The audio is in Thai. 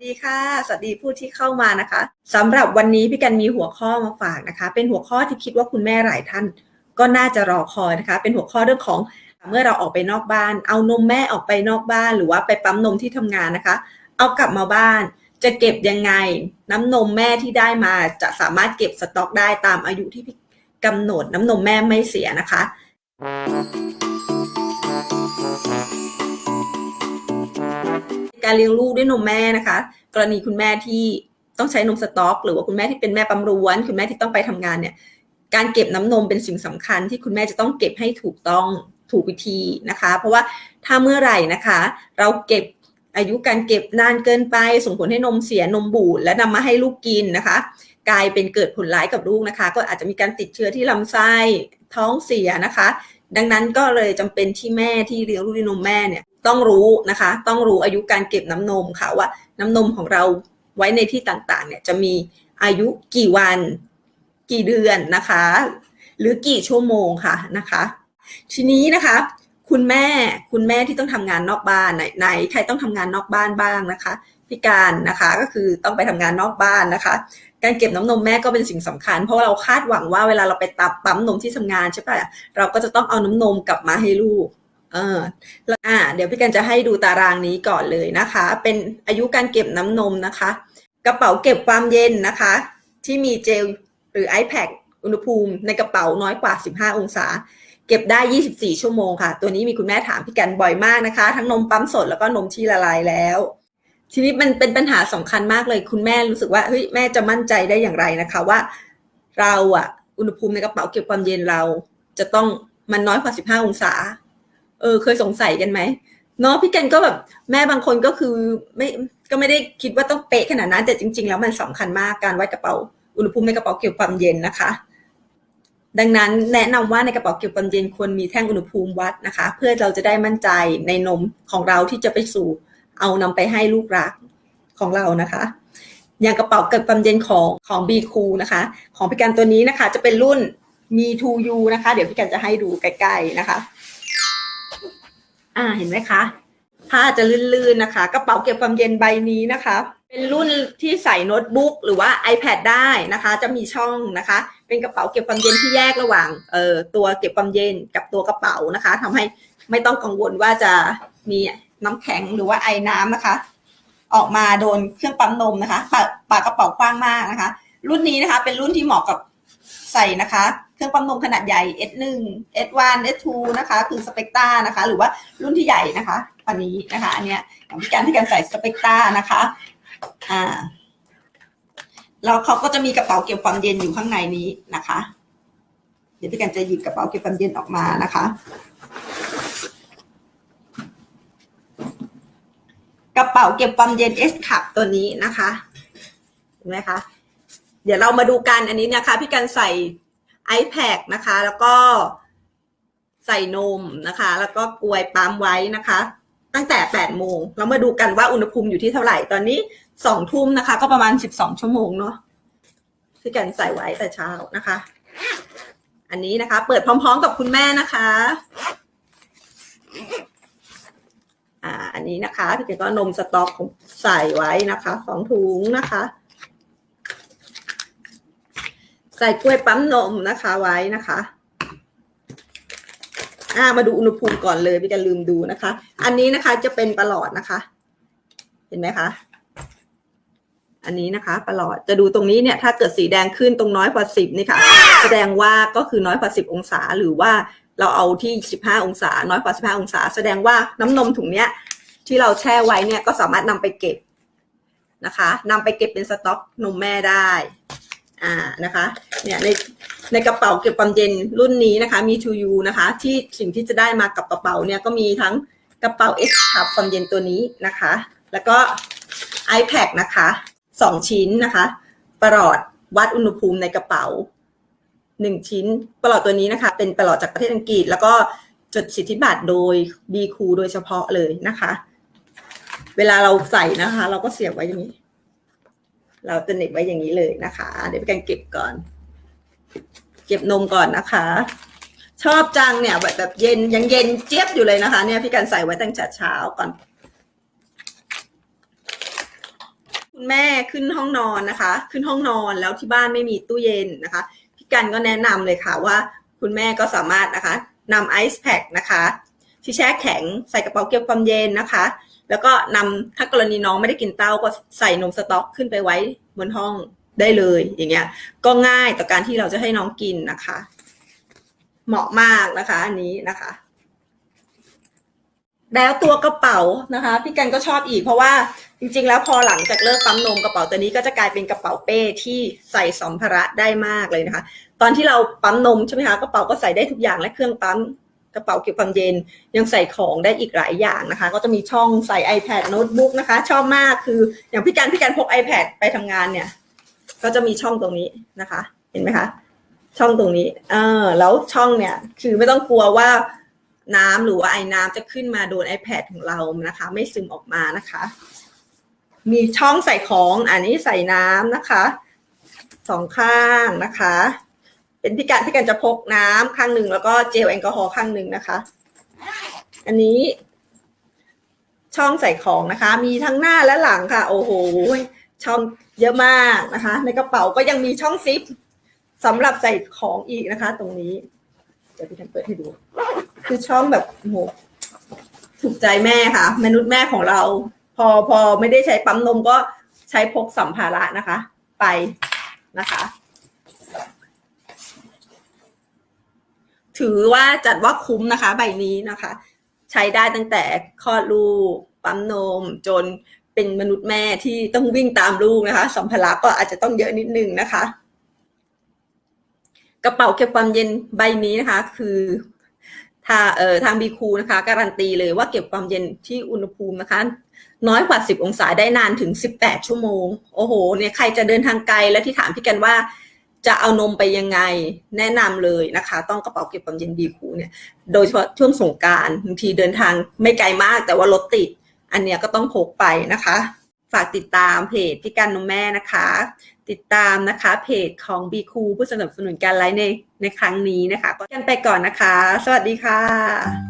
สวัสดีค่ะ สวัสดีผู้ที่เข้ามานะคะสำหรับวันนี้พี่กันมีหัวข้อมาฝากนะคะ เป็นหัวข้อที่คิดว่าคุณแม่หลายท่าน ก็น่าจะรอคอยนะคะ เป็นหัวข้อเรื่องของเมื่อเราออกไปนอกบ้าน เอานมแม่ออกไปนอกบ้าน หรือว่าไปปั๊มนมที่ทำงานนะคะ เอากลับมาบ้าน จะเก็บยังไง น้ำนมแม่ที่ได้มาจะสามารถเก็บสต็อกได้ตามอายุที่พี่กำหนดน้ำนมแม่ไม่เสียนะคะ การเลี้ยงลูกด้วยนมแม่นะคะ กรณีคุณแม่ที่ต้องใช้นมสต๊อก หรือว่าคุณแม่ที่เป็นแม่ปั๊มร้วน คุณแม่ที่ต้องไปทำงานเนี่ย การเก็บน้ำนมเป็นสิ่งสำคัญที่คุณแม่จะต้องเก็บให้ถูกต้องถูกวิธีนะคะ เพราะว่าถ้าเมื่อไหร่นะคะ เราเก็บอายุการเก็บนานเกินไป ส่งผลให้นมเสียนมบูดและนำมาให้ลูกกินนะคะ กลายเป็นเกิดผลร้ายกับลูกนะคะ ก็อาจจะมีการติดเชื้อที่ลำไส้ท้องเสียนะคะ ดังนั้นก็เลยจำเป็นที่แม่ที่เลี้ยงลูกด้วยนมแม่เนี่ย ต้องรู้นะคะ ต้องรู้อายุการเก็บน้ำนมค่ะว่าน้ำนมของเราไว้ในที่ต่างๆเนี่ยจะมีอายุกี่วัน กี่เดือนนะคะ หรือกี่ชั่วโมงค่ะนะคะ ทีนี้นะคะ คุณแม่คุณแม่ที่ต้องทำงานนอกบ้านไหนไหนใครต้องทำงานนอกบ้านบ้างนะคะ พิการนะคะก็คือต้องไปทำงานนอกบ้านนะคะ การเก็บน้ำนมแม่ก็เป็นสิ่งสำคัญ เพราะเราคาดหวังว่าเวลาเราไปตับปั๊มนมที่ทำงานใช่ปะเราก็จะต้องเอาน้ำนมกลับมาให้ลูก เออแล้วอ่า เดี๋ยวพี่กันจะให้ดูตารางนี้ก่อนเลยนะคะ เป็นอายุการเก็บน้ำนมนะคะ กระเป๋าเก็บความเย็นนะคะ ที่มีเจลหรือ iPad อุณหภูมิในกระเป๋าน้อยกว่า 15 องศา เก็บได้ 24 ชั่วโมงค่ะ ตัวนี้มีคุณแม่ถามพี่กันบ่อยมากนะคะ ทั้งนมปั๊มสดแล้วก็นมที่ละลายแล้วทีนี้มันเป็นปัญหาสำคัญมากเลย คุณแม่รู้สึกว่าเฮ้ยแม่จะมั่นใจได้อย่างไรนะคะว่า เราอะอุณหภูมิในกระเป๋าเก็บความเย็นเราจะต้องมันน้อยกว่า 15 องศา เออเคยสงสัยกันไหมเนาะพี่กันก็แบบแม่บางคนก็คือไม่ก็ไม่ได้คิดว่าต้องเป๊ะขนาดนั้นแต่จริง ๆ แล้วมันสำคัญมากการไว้กระเป๋าอุณหภูมิในกระเป๋าเก็บความเย็นนะคะ ดังนั้นแนะนำว่าในกระเป๋าเก็บความเย็นควรมีแท่งอุณหภูมิวัดนะคะ เพื่อเราจะได้มั่นใจในนมของเราที่จะไปสู่เอานำไปให้ลูกรักของเรานะคะอย่างกระเป๋าเก็บความเย็นของของ B คูนะคะ ของพี่กันตัวนี้นะคะ จะเป็นรุ่นมี 2U นะคะ เดี๋ยวพี่กันจะให้ดูใกล้ๆนะคะ อ่าเห็นไหมคะผ้าจะลื่นๆนะคะ กระเป๋าเก็บความเย็นใบนี้นะคะ เป็นรุ่นที่ใส่โน้ตบุ๊กหรือว่า iPad ได้นะคะ จะมีช่องนะคะ เป็นกระเป๋าเก็บความเย็นที่แยกระหว่างเอ่อตัวเก็บความเย็นกับตัวกระเป๋านะคะทำให้ไม่ต้องกังวลว่าจะมีน้ำแข็งหรือว่าไอ้น้ำนะคะ ออกมาโดนเครื่องปั๊มนมนะคะปากปากกระเป๋ากว้างมากนะคะ รุ่นนี้นะคะ เป็นรุ่นที่เหมาะกับใส่นะคะ เครื่องปั๊มนมขนาดใหญ่ S1 S1 S2 นะคะ คือสเปกตานะคะ หรือว่ารุ่นที่ใหญ่นะคะอันนี้นะคะ อันเนี้ยของพี่การที่การใส่สเปกตานะคะอ่าแล้วเขาก็จะมีกระเป๋าเก็บความเย็นอยู่ข้างในนี้นะคะ เดี๋ยวพี่กันจะหยิบกระเป๋าเก็บความเย็นออกมานะคะ กระเป๋าเก็บความเย็น S ขับตัวนี้นะคะเห็นไหมคะเดี๋ยวเรามาดูกันอันนี้นะคะ พี่กันใส่ iPad นะคะ แล้วก็ใส่นมนะคะ แล้วก็กลวยปั๊มไว้นะคะ ตั้งแต่ 8 โมงเรามาดูกันว่าอุณหภูมิอยู่ที่เท่าไหร่ตอนนี้ 2 ทุ่มนะคะ ก็ประมาณ 12 ชั่วโมงเนาะพี่กันใส่ไว้แต่เช้านะคะ อันนี้นะคะ เปิดพร้อมๆกับคุณแม่นะคะอ่าอันนี้นะคะพี่เก๋ก็นมสต๊อกใส่ไว้นะคะสองถุงนะคะ ใส่กล้วยปั๊มนมนะคะไว้นะคะอ่ามาดูอุณหภูมิก่อนเลยพี่กันลืมดูนะคะ อันนี้นะคะจะเป็นประหลอดนะคะ เห็นไหมคะ อันนี้นะคะประหลอดจะดูตรงนี้เนี่ย ถ้าเกิดสีแดงขึ้นตรงน้อยกว่าสิบนี่ค่ะ แสดงว่าก็คือน้อยกว่าสิบองศา หรือว่าเราเอาที่15องศา น้อยกว่า15องศา แสดงว่าน้ำนมถุงเนี้ยที่เราแช่ไว้เนี่ยก็สามารถนำไปเก็บนะคะนำไปเก็บเป็นสต็อกนมแม่ได้ อ่านะคะเนี่ยในในกระเป๋าเก็บความเย็นรุ่นนี้นะคะมี 2U นะคะ ที่สิ่งที่จะได้มากับกระเป๋าเนี่ยก็มีทั้งกระเป๋า S ขับความเย็นตัวนี้นะคะ แล้วก็ iPad นะคะสองชิ้นนะคะ ประหลอดวัดอุณหภูมิในกระเป๋าหนึ่งชิ้น ประหลอดตัวนี้นะคะ เป็นประหลอดจากประเทศอังกฤษ แล้วก็จดสิทธิบัตรโดย B คูโดยเฉพาะเลยนะคะ เวลาเราใส่นะคะ เราก็เสียบไว้อย่างนี้ เราจะเน็บไว้อย่างนี้เลยนะคะ เดี๋ยวไปกันเก็บก่อน เก็บนมก่อนนะคะ ชอบจังเนี่ยแบบแบบเย็นยังเย็นเจี๊ยบอยู่เลยนะคะ เนี่ยพี่กันใส่ไว้ตั้งแต่เช้าก่อนคุณแม่ขึ้นห้องนอนนะคะ ขึ้นห้องนอนแล้วที่บ้านไม่มีตู้เย็นนะคะพี่กันก็แนะนำเลยค่ะว่า คุณแม่ก็สามารถนะคะนำไอซ์แพคนะคะ ที่แช่แข็งใส่กระเป๋าเก็บความเย็นนะคะ แล้วก็นำถ้ากรณีน้องไม่ได้กินเต้าก็ใส่นมสต๊อกขึ้นไปไว้บนห้องได้เลยอย่างเงี้ย ก็ง่ายต่อการที่เราจะให้น้องกินนะคะ เหมาะมากนะคะ อันนี้นะคะ แล้วตัวกระเป๋านะคะ พี่กันก็ชอบอีก เพราะว่าจริง ๆ แล้วพอหลังจากเลิกปั๊มนมกระเป๋าตัวนี้ก็จะกลายเป็นกระเป๋าเป้ที่ใส่สัมภาระได้มากเลยนะคะ ตอนที่เราปั๊มนมใช่ไหมคะกระเป๋าก็ใส่ได้ทุกอย่างและเครื่องปั๊ม กระเป๋าเก็บความเย็นยังใส่ของได้อีกหลายอย่างนะคะ ก็จะมีช่องใส่ iPad โน้ตบุ๊กนะคะ ชอบมากคืออย่างพี่การพี่การพก iPad ไปทำงานเนี่ย ก็จะมีช่องตรงนี้นะคะ เห็นไหมคะ ช่องตรงนี้ เออแล้วช่องเนี่ย คือไม่ต้องกลัวว่าน้ำหรือว่าไอ้น้ำจะขึ้นมาโดน iPad ของเรานะคะ ไม่ซึมออกมานะคะ มีช่องใส่ของอันนี้ใส่น้ำนะคะสองข้างนะคะ เป็นพิการพิการจะพกน้ำข้างหนึ่งแล้วก็เจลแอลกอฮอล์ข้างหนึ่งนะคะ อันนี้ช่องใส่ของนะคะ มีทั้งหน้าและหลังค่ะ โอ้โหช่องเยอะมากนะคะ ในกระเป๋าก็ยังมีช่องซิปสำหรับใส่ของอีกนะคะ ตรงนี้ เดี๋ยวพี่ทันเปิดให้ดู คือช่องแบบโอ้โหถูกใจแม่ค่ะ มนุษย์แม่ของเรา พอพอไม่ได้ใช้ปั๊มนมก็ใช้พกสัมภาระนะคะ ไปนะคะ ถือว่าจัดว่าคุ้มนะคะ ใบนี้นะคะ ใช้ได้ตั้งแต่คลอดลูก ปั๊มนม จนเป็นมนุษย์แม่ที่ต้องวิ่งตามลูกนะคะ สัมภาระก็อาจจะต้องเยอะนิดนึงนะคะ กระเป๋าเก็บความเย็นใบนี้นะคะ คือทางเอ่อทางบีคูนะคะ การันตีเลยว่าเก็บความเย็นที่อุณหภูมินะคะ น้อยกว่า 10 องศาได้นานถึง 18 ชั่วโมง โอ้โหเนี่ยใครจะเดินทางไกลและที่ถามพี่กันว่า จะเอานมไปยังไงแนะนำเลยนะคะ ต้องกระเป๋าเก็บความเย็นบีคูเนี่ยโดยเฉพาะช่วงสงการบางทีเดินทางไม่ไกลมากแต่ว่ารถติด อันเนี้ยก็ต้องพกไปนะคะ ฝากติดตามเพจพี่กันนมแม่นะคะ ติดตามนะคะเพจของบีคูผู้สนับสนุนการไลฟ์ในในครั้งนี้นะคะก็กันไปก่อนนะคะ สวัสดีค่ะ